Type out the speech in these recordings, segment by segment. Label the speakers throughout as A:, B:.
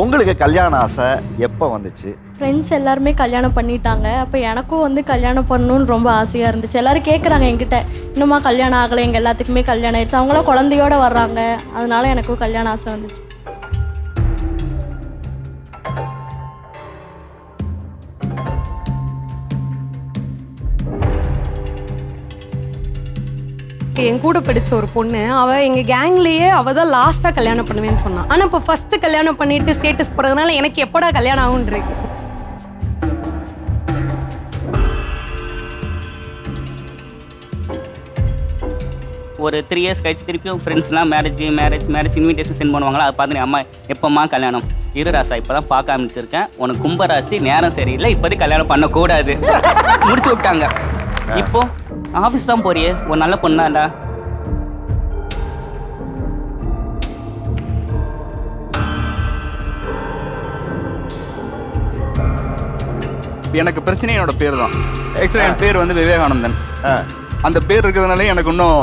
A: உங்களுக்கு கல்யாண ஆசை எப்போ வந்துச்சு?
B: ஃப்ரெண்ட்ஸ் எல்லாருமே கல்யாணம் பண்ணிட்டாங்க. அப்போ எனக்கும் வந்து கல்யாணம் பண்ணணும்னு ரொம்ப ஆசையாக இருந்துச்சு. எல்லாரும் கேட்குறாங்க என்கிட்ட இன்னுமா கல்யாணம் ஆகலை எங்கள் எல்லாத்துக்குமே கல்யாணம் ஆயிடுச்சு. அவங்களாம் குழந்தையோட வர்றாங்க. அதனால எனக்கும் கல்யாணம் ஆசை வந்துச்சு.
C: என் கூட படிச்ச ஒரு பொண்ணு அவ எங்க கேங்லயே அவ தான் லாஸ்டா கல்யாணம் பண்ணுவேன்னு சொன்னா. ஆனா இப்போ ஃபர்ஸ்ட் கல்யாணம் பண்ணிட்டு ஸ்டேட்டஸ் போறதுனால எனக்கு எப்படா கல்யாணம் ஆகும்னு இருக்கு.
D: ஒரு த்ரீ இயர்ஸ் கழிச்சு திருப்பியும் ஃப்ரெண்ட்ஸ்லாம் marriage marriage marriage invitation send பண்ணுவாங்களா? அதை பார்த்து அம்மா எப்போம்மா கல்யாணம்? இரு ராசா இப்போ தான் பார்க்க ஆரம்பிச்சிருக்கேன். உனக்கு கும்பராசி நேரம் சரியில்லை இப்போதைக்கு கல்யாணம் பண்ணக்கூடாது. முடிச்சு விட்டாங்க. இப்போ ஆஃபீஸ் தான் போறியே. ஒரு நல்ல பொண்ணாண்டா
E: எனக்கு பிரச்சனை என்னோட பேர் தான் ஆக்சுவலாக என் பேர் வந்து விவேகானந்தன். அந்த பேர் இருக்கிறதுனால எனக்கு இன்னும்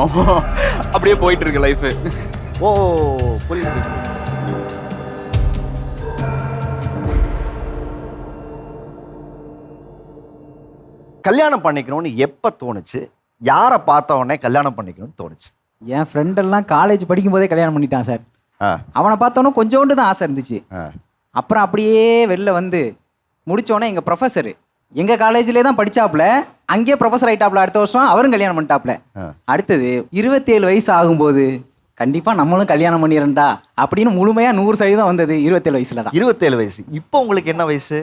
E: அப்படியே போயிட்டு இருக்கு லைஃபு
A: ஓ புரியுது. கல்யாணம் பண்ணிக்கணும்னு எப்போ தோணுச்சு? யாரை பார்த்த உடனே கல்யாணம் பண்ணிக்கணும்னு தோணுச்சு.
F: என் ஃப்ரெண்டெல்லாம் காலேஜ் படிக்கும்போதே கல்யாணம் பண்ணிட்டான் சார் அவனை பார்த்தோன்னே கொஞ்சோண்டு தான் ஆசை இருந்துச்சு. அப்புறம் அப்படியே வெளில வந்து முடிச்சோடனே எங்கள் ப்ரொஃபஸர் எங்கள் காலேஜ்லேயே தான் படிச்சாப்புல அங்கேயே ப்ரொஃபஸர் ஆயிட்டாப்புல அடுத்த வருஷம் அவரும் கல்யாணம் பண்ணிட்டாப்புல. அடுத்தது இருபத்தேழு வயசு ஆகும்போது கண்டிப்பாக நம்மளும் கல்யாணம் பண்ணிடுறா அப்படின்னு முழுமையாக நூறு சதவீதம் வந்தது இருபத்தேழு வயசுல தான்
A: இருபத்தேழு வயசு. இப்போ உங்களுக்கு என்ன வயசு?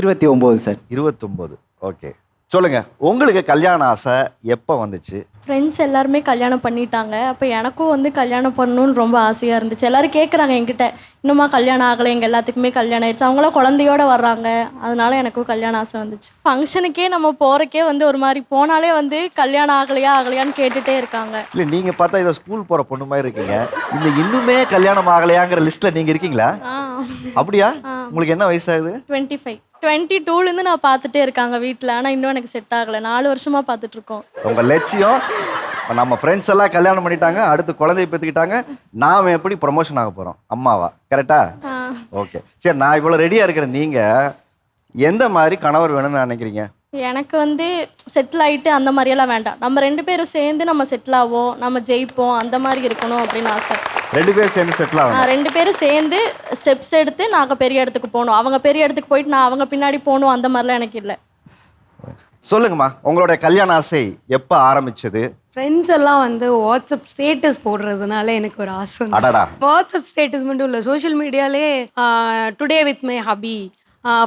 F: இருபத்தி ஒம்பது சார்
A: இருபத்தொம்போது. ஓகே. சொல்லுங்க உங்களுக்கு கல்யாண ஆசை எப்போ வந்துச்சு?
B: ஃப்ரெண்ட்ஸ் எல்லாருமே கல்யாணம் பண்ணிட்டாங்க. அப்போ எனக்கும் வந்து கல்யாணம் பண்ணணும்னு ரொம்ப ஆசையாக இருந்துச்சு. எல்லாரும் கேட்குறாங்க என்கிட்ட இன்னுமா கல்யாணம் ஆகலை எங்கள் எல்லாத்துக்குமே கல்யாணம் ஆயிடுச்சு. அவங்களாம் குழந்தையோட வர்றாங்க. அதனால எனக்கும் கல்யாணம் ஆசை வந்துச்சு. ஃபங்க்ஷனுக்கே நம்ம போகிறக்கே வந்து ஒரு மாதிரி போனாலே வந்து கல்யாணம் ஆகலையா ஆகலையான்னு கேட்டுட்டே இருக்காங்க.
A: இல்லை நீங்கள் பார்த்தா இதை ஸ்கூல் போகிற பொண்ணு மாதிரி இருக்கீங்க. இந்த இன்னுமே கல்யாணம் ஆகலையாங்கிற லிஸ்ட்டில் நீங்கள் இருக்கீங்களா? அப்படியா? உங்களுக்கு என்ன வயசாகுது?
B: டுவெண்ட்டி ஃபைவ் டுவெண்ட்டி டூலேருந்து நான் பார்த்துட்டே இருக்காங்க வீட்டில் ஆனால் இன்னும் எனக்கு செட் ஆகலை. நாலு வருஷமாக பார்த்துட்ருக்கோம்.
A: உங்கள் லட்சியம் நம்ம ஃப்ரெண்ட்ஸ் எல்லாம் கல்யாணம் பண்ணிட்டாங்க அடுத்து குழந்தைய பெற்றுக்கிட்டாங்க. நாம் எப்படி ப்ரொமோஷன் ஆக போகிறோம் அம்மாவா? கரெக்டா ஓகே சரி நான் இவ்வளோ ரெடியாக இருக்கிறேன். நீங்கள் எந்த மாதிரி கணவர் வேணும்னு நினைக்கிறீங்க?
B: எனக்கு வந்து செட்டில் ஆகிட்டு அந்த மாதிரியெல்லாம் வேண்டாம். நம்ம ரெண்டு பேரும் சேர்ந்து நம்ம செட்டில் ஆவோம் நம்ம ஜெயிப்போம் அந்த மாதிரி இருக்கணும் அப்படின்னு ஆசை.
A: ரெண்டு பேரும் சேர்ந்து செட்டில் ஆகணும்.
B: நான் ரெண்டு பேரும் சேர்ந்து ஸ்டெப்ஸ் எடுத்து நாங்கள் பெரிய இடத்துக்கு போகணும். அவங்க பெரிய இடத்துக்கு போயிட்டு நான் அவங்க பின்னாடி போகணும் அந்த மாதிரிலாம் எனக்கு இல்லை.
A: சொல்லுங்கம்மா உங்களுடைய கல்யாண ஆசை எப்போ ஆரம்பிச்சது?
C: ஃப்ரெண்ட்ஸ் எல்லாம் வந்து வாட்ஸ்அப் ஸ்டேட்டஸ் போடுறதுனால எனக்கு ஒரு ஆசை. வாட்ஸ்அப் ஸ்டேட்டஸ் மட்டும் இல்லை social மீடியாலே today with my hubby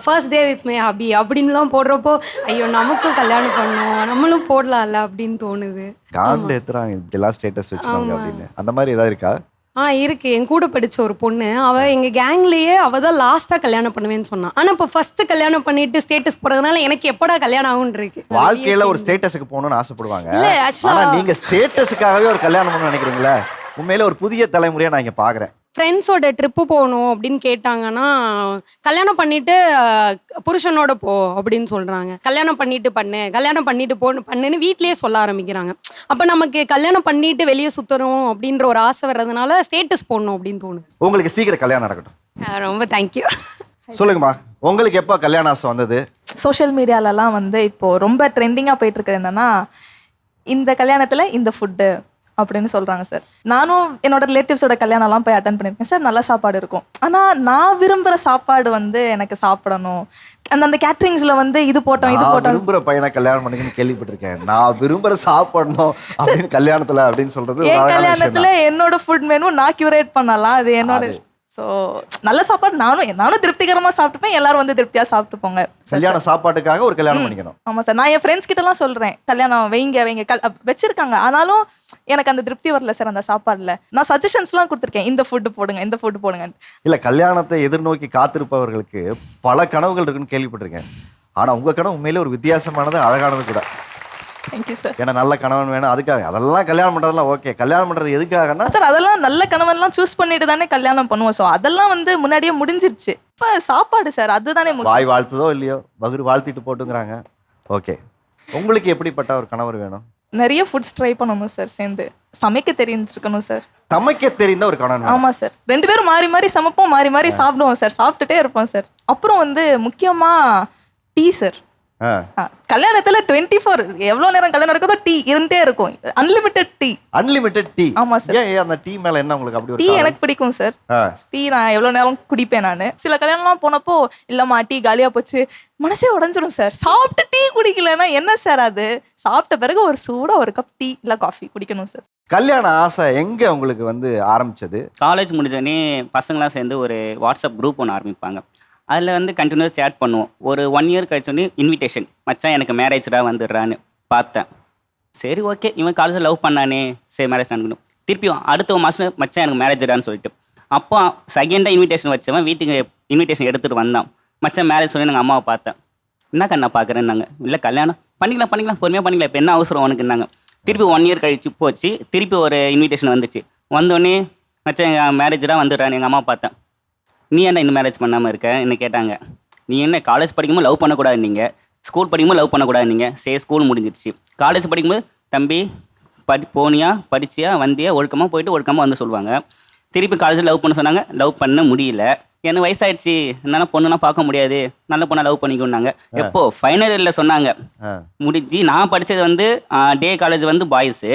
C: first day with my hubby. அப்படின்லாம் போடுறப்போ ஐயோ நமக்கும் கல்யாணம் பண்ணோம் நம்மளும் போடலாம்ல அப்படின்னு தோணுது.
A: காலில் எத்துறாங்க இப்படிலாம் ஸ்டேட்டஸ் வச்சுருக்காங்க அப்படின்னு? அந்த மாதிரி ஏதாவது இருக்கா?
C: ஆ இருக்கு. என் கூட படிச்ச ஒரு பொண்ணு. அவ எங்க கேங்லயே அவ தான் லாஸ்டா கல்யாணம் பண்ணுவேன்னு சொன்னா. ஆனா இப்போ ஃபர்ஸ்ட் கல்யாணம் பண்ணிட்டு ஸ்டேட்டஸ் போறதுனால எனக்கு எப்படா கல்யாணம் ஆகும்னு இருக்கு.
A: வாழ்க்கையில ஒரு ஸ்டேட்டஸுக்கு போகணும்னு ஆசைப்படுவாங்க.
C: இல்ல,
A: ஆனா நீங்க ஸ்டேட்டஸுக்காகவே ஒரு கல்யாணம் பண்ணணும்னு நினைக்கிறீங்களா? உண்மையில ஒரு புதிய தலைமுறையா நான் இங்க பாக்குறேன்.
C: ஃப்ரெண்ட்ஸோட ட்ரிப்பு போகணும் அப்படின்னு கேட்டாங்கன்னா கல்யாணம் பண்ணிட்டு புருஷனோட போ அப்படின்னு சொல்றாங்க. கல்யாணம் பண்ணிட்டு பண்ணு கல்யாணம் பண்ணிட்டு போ பண்ணுன்னு வீட்லயே சொல்ல ஆரம்பிக்கிறாங்க. அப்ப நமக்கு கல்யாணம் பண்ணிட்டு வெளியே சுத்தணும் அப்படின்ற ஒரு ஆசை வர்றதுனால ஸ்டேட்டஸ் போடணும் அப்படின்னு தோணுது.
A: உங்களுக்கு சீக்கிரம் கல்யாணம் நடக்கட்டும்.
C: ரொம்ப தேங்க்யூ
A: சொல்லுங்கம்மா உங்களுக்கு எப்போ கல்யாண ஆசை வந்தது?
G: சோஷியல் மீடியாலலாம் வந்து இப்போ ரொம்ப ட்ரெண்டிங்காக போயிட்டு இருக்கிறது என்னன்னா இந்த கல்யாணத்தில் இந்த ஃபுட்டு அப்படின்னு சொல்கிறாங்க சார் நானும் என்னோட ரிலேட்டிவ்ஸோட கல்யாணம்லாம் போய் அட்டன் பண்ணியிருக்கேன் சார் நல்ல சாப்பாடு இருக்கும். ஆனால் நான் விரும்புகிற சாப்பாடு வந்து எனக்கு சாப்பிடணும். அந்த அந்த கேட்ரிங்ஸில் வந்து இது போட்டோம் இது போட்டோம்.
A: விரும்புற பையனை கல்யாணம் பண்ணுங்கன்னு கேள்விப்பட்டிருக்கேன். நான் விரும்புற சாப்பிடணும் அப்படின்னு கல்யாணத்துல அப்படின்னு சொல்றது
G: என் கல்யாணத்தில் என்னோட ஃபுட் மெனு நான் கியூரேட் பண்ணலாம். அது என்னோட ஸோ நல்ல சாப்பாடு நானும் நானும் திருப்திகரமாக சாப்பிட்டுப்பேன். எல்லாரும் வந்து திருப்தியாக சாப்பிட்டு போங்க
A: கல்யாண சாப்பாட்டுக்காக ஒரு கல்யாணம் பண்ணிக்கணும்.
G: ஆமாம் சார். நான் என் ஃப்ரெண்ட்ஸ் கிட்டலாம் சொல்கிறேன் கல்யாணம் வைங்க வைங்க. கல் வச்சிருக்காங்க. ஆனாலும் எனக்கு அந்த திருப்தி வரல சார் அந்த சாப்பாடில். நான் சஜஷன்ஸ்லாம் கொடுத்துருக்கேன். இந்த ஃபுட்டு போடுங்க இந்த ஃபுட்டு போடுங்க
A: இல்ல கல்யாணத்தை எதிர்நோக்கி காத்திருப்பவர்களுக்கு பல கனவுகள் இருக்குன்னு கேள்விப்பட்டிருக்கேன். ஆனா உங்க கனவு உண்மையிலே ஒரு வித்தியாசமானது அழகானது கூட.
G: தேங்க்யூ சார்
A: ஏன்னா நல்ல கணவன் வேணும். அதுக்காக அதெல்லாம் கல்யாணம் பண்றதெல்லாம் ஓகே கல்யாணம் பண்றது எதுக்காகன்னா
G: சார் அதெல்லாம் நல்ல கணவன்லாம் சூஸ் பண்ணிட்டு தானே கல்யாணம் பண்ணுவோம். ஸோ அதெல்லாம் வந்து முன்னாடியே முடிஞ்சிருச்சு. இப்போ சாப்பாடு சார் அதுதானே முக்கியம்.
A: வாய் வாழ்த்துதோ இல்லையோ வகுறு வாழ்த்திட்டு போட்டுங்கிறாங்க. ஓகே உங்களுக்கு எப்படிப்பட்ட ஒரு கணவர் வேணும்?
G: நிறைய ஃபுட்ஸ் ட்ரை பண்ணணும் சார் சேர்ந்து. சமைக்க தெரிஞ்சிருக்கணும் சார்
A: சமைக்க தெரிந்த ஒரு கணவன்.
G: ஆமா சார் ரெண்டு பேரும் மாறி மாறி சமைப்போம் மாறி மாறி சாப்பிடுவோம் சார் சாப்பிட்டுட்டே இருப்போம் சார் அப்புறம் வந்து முக்கியமா டீ சார் கல்யாணத்துல டுவெண்ட்டி ஃபோர் எவ்வளவு நேரம் கல்யாணம் நடக்குதோ டீ இருந்தே இருக்கும். அன்லிமிட்டெட் டீ
A: அன்லிமிட்டெட் டீ
G: ஆமா சார்.
A: ஏன் அந்த டீ மேல என்ன உங்களுக்கு அப்படி
G: டீ? எனக்கு பிடிக்கும் சார். டீ நான் எவ்வளவு நேரம் குடிப்பேன் நான். சில கல்யாணம்லாம் போனப்போ இல்லம்மா டீ காலியா போச்சு. மனசே உடஞ்சிடும் சார் சாப்பிட்டு டீ குடிக்கலன்னா என்ன சார் அது? சாப்பிட்ட பிறகு ஒரு சூடா ஒரு கப் டீ இல்ல காஃபி குடிக்கணும் சார்
A: கல்யாண ஆசை எங்க உங்களுக்கு வந்து ஆரம்பிச்சது?
D: காலேஜ் முடிஞ்சோடனே பசங்களாம் சேர்ந்து ஒரு வாட்ஸ்அப் குரூப் ஒன்று ஆரம்பிப்பாங்க. அதில் வந்து கண்டினியூஸ் சேட் பண்ணுவோம். ஒரு ஒன் இயர் கழிச்சோடனே இன்விடேஷன் மச்சான் எனக்கு மேரேஜ்டா வந்துடுறான்னு பார்த்தேன். சரி ஓகே இவன் காலேஜில் லவ் பண்ணானே. சரி மேரேஜ் நடக்கணும் திருப்பியும் அடுத்த ஒரு மாதம் மச்சான் எனக்கு மேரேஜ்டான்னு சொல்லிட்டு. அப்போ செகண்டாக இன்விடேஷன் வச்சவன் வீட்டுக்கு இன்விடேஷன் எடுத்துகிட்டு வந்தான். மச்சான் மேரேஜ் சொல்லி நாங்கள் அம்மாவை பார்த்தேன். என்ன கண்ணா பார்க்குறேன்னாங்க. இல்லை கல்யாணம். பண்ணிக்கலாம் பண்ணிக்கலாம். பொறுமையாக பண்ணிக்கலாம். இப்போ என்ன அவசரம் உனக்குன்னாங்க? திருப்பி ஒன் இயர் கழிச்சு போச்சு. திருப்பி ஒரு இன்விடேஷன் வந்துச்சு. வந்தோடனே மச்சான் எங்கள் மேரேஜாக வந்துடுறான்னு எங்கள் அம்மா பார்த்தேன். நீ என்ன இன்னும் மேரேஜ் பண்ணாமல் இருக்க? என்ன கேட்டாங்க. நீ என்ன காலேஜ் படிக்கும்போது லவ் பண்ணக்கூடாது நீங்கள் ஸ்கூல் படிக்கும்போது லவ் பண்ணக்கூடாது நீங்கள் சரி ஸ்கூல் முடிஞ்சிடுச்சு காலேஜ் படிக்கும்போது தம்பி படி போனியா படிச்சியா வந்தியா ஒழுக்கமாக போயிட்டு ஒழுக்கமாக வந்து சொல்லுவாங்க. திருப்பி காலேஜில் லவ் பண்ண சொன்னாங்க. லவ் பண்ண முடியல. எனக்கு வயசாயிடுச்சு. என்னால் பொண்ணுனா பார்க்க முடியாது. நல்ல பொண்ணை லவ் பண்ணிக்கோன்னாங்க. எப்போ? ஃபைனல் இயரில் சொன்னாங்க. முடிஞ்சு நான் படித்தது வந்து டே காலேஜ் வந்து பாய்ஸு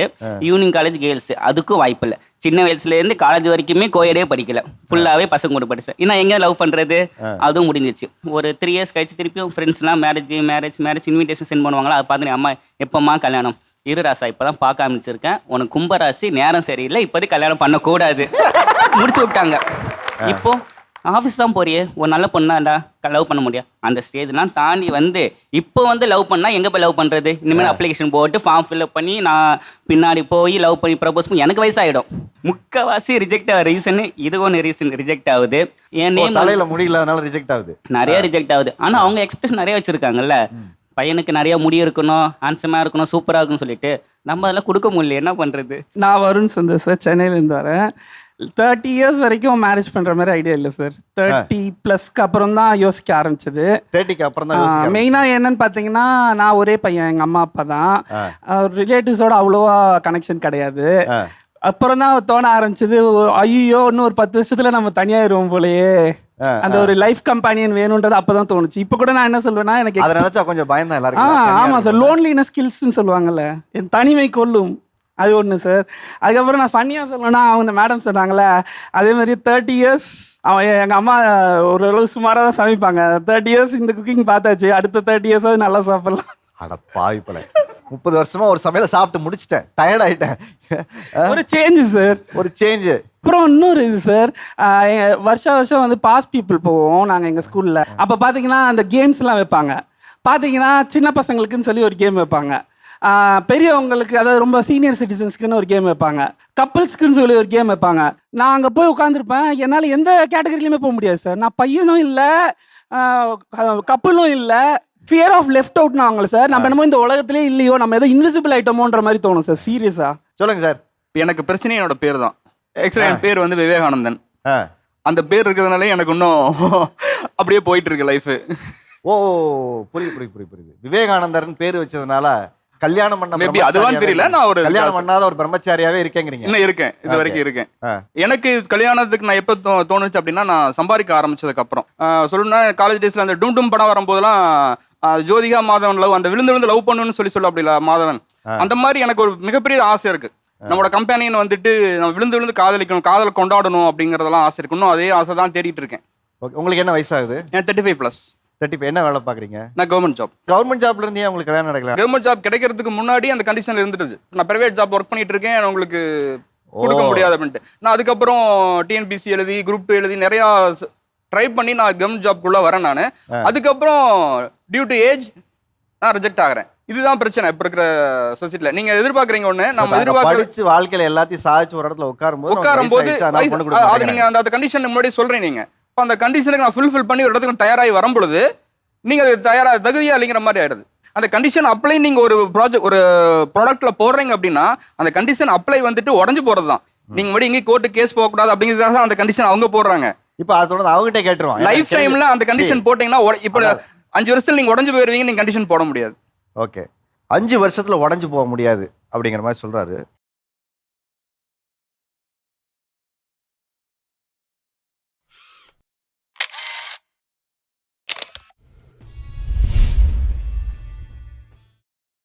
D: ஈவினிங் காலேஜ் கேர்ள்ஸு அதுக்கும் வாய்ப்பு இல்லை. சின்ன வயசுலேருந்து காலேஜ் வரைக்குமே கோயடே படிக்கல. ஃபுல்லாகவே பசங்க கூட படித்தேன் இன்னும் எங்கே லவ் பண்ணுறது அதுவும் முடிஞ்சிச்சு. ஒரு த்ரீ இயர்ஸ் கழிச்சு திருப்பியும் ஃப்ரெண்ட்ஸ்லாம் marriage marriage marriage invitation sent பண்ணுவாங்களா? அதை பார்த்து அம்மா எப்போம்மா கல்யாணம்? இரு ராசா இப்போ தான் பார்க்க ஆரம்பிச்சிருக்கேன். உனக்கு கும்பராசி நேரம் சரியில்லை. இப்போதைக்கு கல்யாணம் பண்ணக்கூடாது. முடிச்சு விட்டாங்க. இப்போ ஆஃபீஸ் தான் போறியே. ஒரு நல்ல பொண்ணாண்டா லவ் பண்ண முடியும் அந்த ஸ்டேஜ்லாம் தாண்டி வந்து இப்போ வந்து லவ் பண்ணால் எங்கே போய் லவ் பண்ணுறது இனிமேல் அப்ளிகேஷன் போட்டு ஃபார்ம் ஃபில்அப் பண்ணி நான் பின்னாடி போய் லவ் பண்ணி ப்ரப்போஸ் பண்ணி எனக்கு வயசாகிடும் முக்கவாசி ரிஜெக்ட் ஆகிற ரீசன் இது ஒன்று ரீசன் ரிஜெக்ட் ஆகுது. என் நேம்
A: தலையில முடியல அதனால ரிஜெக்ட் ஆகுது.
D: நிறைய ரிஜெக்ட் ஆகுது. ஆனால் அவங்க எக்ஸ்பிரஷன் நிறைய வச்சுருக்காங்கல்ல. பையனுக்கு நிறைய முடி இருக்கணும் ஹேண்ட்ஸமாக இருக்கணும் சூப்பராக இருக்குன்னு சொல்லிட்டு நம்ம அதெல்லாம் கொடுக்க முடியல. என்ன பண்ணுறது
H: நான் வருண் சுந்தர் சார் சென்னையிலேருந்து வரேன். தேர்ட்டி இயர்ஸ் வரைக்கும் மேரேஜ் பண்ணுற மாதிரி ஐடியா இல்லை சார் தேர்ட்டி ப்ளஸ்க்கு அப்புறம் தான் யோசிக்க ஆரம்பிச்சது.
A: தேர்ட்டிக்கு அப்புறம் தான்
H: மெயினாக என்னன்னு பார்த்தீங்கன்னா நான் ஒரே பையன் எங்கள் அம்மா அப்பா தான். ரிலேட்டிவ்ஸோட அவ்வளோவா கனெக்ஷன் கிடையாது. அப்புறம் தான் தோண ஆரம்பிச்சது ஐயோ இன்னும் ஒரு பத்து வருஷத்துல நம்ம தனியாயிருவோம் போலயே. அந்த ஒரு லைஃப் கம்பெனியன் வேணுன்றது அப்பதான் தோணுச்சு. இப்போ கூட நான் என்ன சொல்வேன்னா எனக்கு
A: கொஞ்சம் பயந்தான்
H: ஆ
A: எல்லாருக்கும்
H: ஆமாம் சார் லோன்லினஸ் ஸ்கில்ஸ்னு சொல்லுவாங்கல்ல. என் தனிமை கொல்லும் அது ஒன்று சார் அதுக்கப்புறம் நான் ஃபன்னியாக சொல்லணும்னா அவங்க மேடம் சொன்னாங்களே அதே மாதிரி தேர்ட்டி இயர்ஸ் அவன் எங்கள் அம்மா ஓரளவு சுமாராக தான் சமைப்பாங்க. தேர்ட்டி இயர்ஸ் இந்த குக்கிங் பார்த்தாச்சு அடுத்த தேர்ட்டி இயர்ஸாவது நல்லா சாப்பிடலாம்.
A: அட பாவி பல. முப்பது வருஷமா ஒரு சமையல சாப்பிட்டு முடிச்சிட்டேன். டயர்ட் ஆயிட்டேன்.
H: ஒரு சேஞ்சு சார்
A: ஒரு சேஞ்சு
H: அப்புறம் இன்னொரு இது சார் வருஷம் வருஷம் வந்து பாஸ் பீப்புள் போவோம் நாங்கள் எங்கள் ஸ்கூலில் அப்போ பார்த்தீங்கன்னா அந்த கேம்ஸ்லாம் வைப்பாங்க. பார்த்தீங்கன்னா சின்ன பசங்களுக்குன்னு சொல்லி ஒரு கேம் வைப்பாங்க. பெரியவங்களுக்கு அதாவது ரொம்ப சீனியர் சிட்டிசன்ஸ்க்குன்னு ஒரு கேம் வைப்பாங்க. கப்புள்ஸ்க்குன்னு சொல்லி ஒரு கேம் வைப்பாங்க. நான் அங்கே போய் உட்காந்துருப்பேன் என்னால் எந்த கேட்டகரியிலுமே போக முடியாது சார் நான் பையனும் இல்லை கப்பலும் இல்லை ஃபியர் ஆஃப் லெஃப்ட் அவுட்னு அவங்கள சார் நம்ம என்னமோ இந்த உலகத்திலே இல்லையோ நம்ம ஏதோ இன்விசிபிள் ஐட்டமோன்ற மாதிரி தோணும் சார் சீரியஸா
A: சொல்லுங்க சார்
E: எனக்கு பிரச்சனை என்னோட பேர் தான் ஆக்சுவலாக என் பேர் வந்து விவேகானந்தன். அந்த பேர் இருக்கிறதுனால எனக்கு இன்னும் அப்படியே போயிட்டு இருக்கு லைஃப்
A: ஓ புரியுது புரியுது புரியுது புரியுது. விவேகானந்தர்னு பேர் வச்சதுனால கல்யாணம் பண்ண
E: அதுவான்னு
A: பிரம்மச்சாரியாவே
E: தெரியல, நான் ஒரு
A: கல்யாணம் பண்ணாத ஒரு பிரம்மச்சாரியாவே இருக்கேங்கிறீங்க.
E: இன்னும் இருக்கேன் இது வரைக்கும் இருக்கேன். எனக்கு கல்யாணத்துக்கு நான் எப்போ தோணுச்சு அப்படின்னா நான் சம்பாதிக்க ஆரம்பிச்சதுக்கு அப்புறம் சொல்லணும்னா காலேஜ் டேஸ்ல அந்த டும் டும் படம் வரும்போதெல்லாம் ஜோதிகா மாதவன் லவ் அந்த விழுந்து விழுந்து லவ் பண்ணுன்னு சொல்லி சொல்ல அப்படில மாதவன். அந்த மாதிரி எனக்கு ஒரு மிகப்பெரிய ஆசை இருக்கு. நம்மளோட கம்பெனியன் வந்துட்டு நம்ம விழுந்து விழுந்து காதலிக்கணும் காதலை கொண்டாடணும் அப்படிங்கறதெல்லாம் ஆசை இருக்கு. இன்னும் அதே ஆசை தான் தேடிட்டு இருக்கேன்.
A: உங்களுக்கு என்ன வயசாகுது?
E: தேர்ட்டி ஃபைவ் ப்ளஸ்
A: தேர்ட்டி என்ன வேலை பாக்குறீங்க
E: நான் கவர்மெண்ட் ஜாப்
A: கவர்மெண்ட் ஜாப்ல இருந்து உங்களுக்கு கல்யாணம் நடக்கல?
E: கவர்மெண்ட் ஜாப் கிடைக்கிறதுக்கு முன்னாடி அந்த கண்டிஷன்ல இருந்துட்டு நான் பிரைவேட் ஜாப் ஒர்க் பண்ணிட்டு இருக்கேன் உங்களுக்கு கொடுக்க. முடியாது அப்படின்ட்டு. நான் அதுக்கப்புறம் டிஎன்பிசி எழுதி குரூப் டூ எழுதி நிறையா ட்ரை பண்ணி நான் கவர்மெண்ட் ஜாப்குள்ள வரேன் நான். அதுக்கப்புறம் டியூ டு ஏஜ் நான் ரிஜெக்ட் ஆகிறேன். இதுதான் பிரச்சனை இப்போ இருக்கிற சொசைட்டில நீங்க எதிர்பார்க்குறீங்க ஒண்ணு நம்ம
A: நாங்க
E: எதிர்பார்க்குற
A: படிச்சு வாழ்க்கையில எல்லாத்தையும் சாதிச்சு ஒரு இடத்துல உட்காரும் போது
E: உட்காரும் போது அது நீங்க அந்த அந்த கண்டிஷன் முன்னாடி சொல்றீங்க நீங்க. அப்ப அந்த கண்டிஷனுக்கு நான் ஃபுல்ஃபில் பண்ணி ஒரு இடத்துக்கு தயாராகி வரும் பொழுது நீங்க அது தயாரா தகுதியா இல்லைங்கிற மாதிரி ஆயிடுது. அந்த கண்டிஷன் அப்ளை நீங்க ஒரு ப்ராஜெக்ட் ஒரு ப்ராடக்ட்ல போடுறீங்க அப்படின்னா அந்த கண்டிஷன் அப்ளை வந்துட்டு உடஞ்சு போறது தான் நீங்க மறுபடியும் எங்கேயும் கோர்ட்டு கேஸ் போகக்கூடாது அப்படிங்கிறதுக்காக தான் அந்த கண்டிஷன் அவங்க போடுறாங்க.
A: இப்ப அதை தொடர்ந்து அவங்ககிட்ட கேட்டுருவாங்க
E: லைஃப் டைம்ல அந்த கண்டிஷன் போட்டீங்கன்னா இப்ப அஞ்சு வருஷத்துல நீங்க உடஞ்சு போயிருவீங்க நீங்க கண்டிஷன் போட முடியாது.
A: ஓகே. அஞ்சு வருஷத்துல உடஞ்சு போக முடியாது அப்படிங்கிற மாதிரி சொல்றாரு.